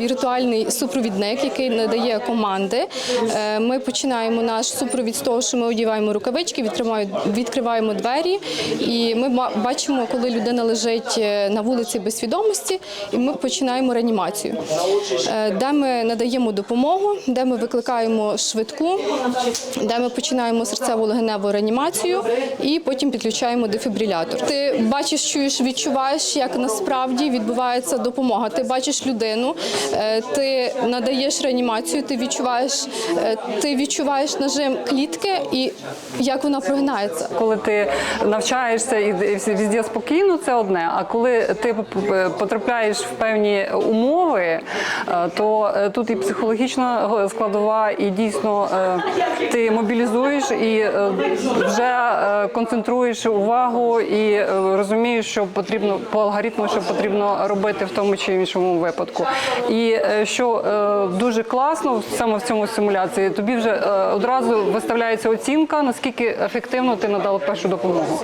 Віртуальний супровідник, який надає команди. Е, Ми починаємо наш супровід з того, що ми одіваємо рукавички, відкриваємо, двері, і ми бачимо, коли людина лежить е, на вулиці без свідомості, і ми починаємо реанімацію, е, де ми надаємо допомогу, де ми викликаємо швидку, де ми починаємо серцево-легеневу реанімацію і потім підключаємо дефібрилятор. Ти бачиш, чуєш, відчуваєш, як насправді відбувається допомога. Ти бачиш людину, ти надаєш реанімацію, ти відчуваєш, е, ти відчуваєш нажим клітки і як вона прогинається. Коли ти навчаєшся і везде спокійно, це одне. А коли ти потрапляєш в певні умови, е, то е, тут і психологічна складова, і дійсно е, ти мобілізуєш і е, вже е, концентруєш увагу і е, розумієш, що потрібно по алгоритму, що потрібно робити в тому чи іншому випадку. Е, що е, дуже класно саме в цьому симуляції, тобі вже е, одразу виставляється оцінка, наскільки ефективно ти надав першу допомогу.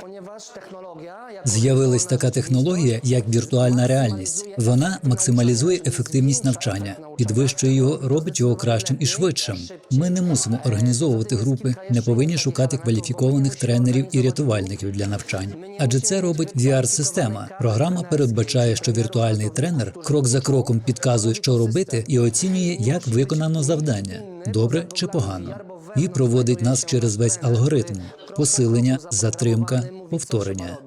З'явилась така технологія, як віртуальна реальність. Вона максималізує ефективність навчання, підвищує його, робить його кращим і швидшим. Ми не мусимо організовувати групи, не повинні шукати кваліфікованих тренерів і рятувальників для навчань. Адже це робить VR-система. Програма передбачає, що віртуальний тренер крок за кроком підказує, що робити, і оцінює, як виконано завдання добре чи погано, і проводить нас через весь алгоритм: посилення, затримка, повторення.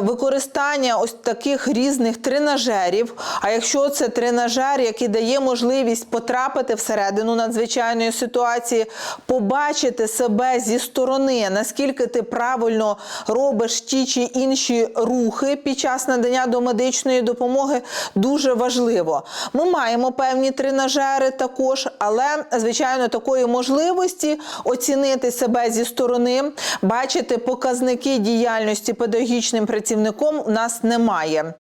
Використання ось таких різних тренажерів. А якщо це тренажер, який дає можливість потрапити всередину надзвичайної ситуації, побачити себе зі сторони, наскільки ти правильно робиш ті чи інші рухи під час надання домедичної допомоги, дуже важливо. Ми маємо певні тренажери також, але звичайно такої можливості оцінити себе зі сторони, бачити показники діяльності педагогічним працівником у нас немає.